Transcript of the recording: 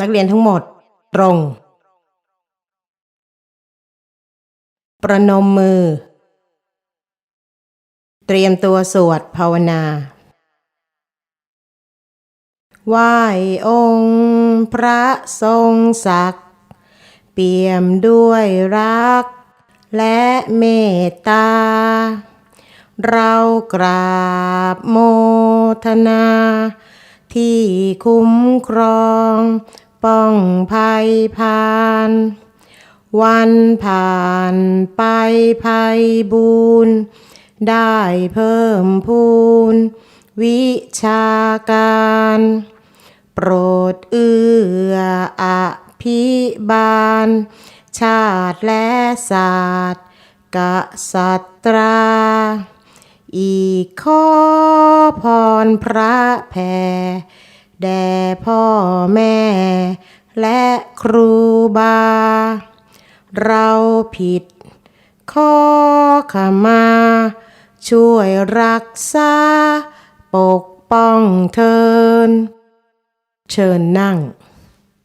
นักเรียนทั้งหมด ตรง ประนมมือ เตรียมตัวสวดภาวนาไหว้องค์ พระทรงศักดิ์เปี่ยมด้วยรัก และเมตตา เรากราบโมทนา ที่คุ้มครอง ป้องภัยพาน วันผ่านไปภัยบูนได้เพิ่มพูน วิชาการ โปรดเอื้ออภิบาล ชาติและศาสตร์กษัตรา อีกข้อพรพระแผ่ แด่พ่อแม่ และครูบา เราผิด ขอขมา ช่วยรักษา ปกป้องเทิน เชิญนั่ง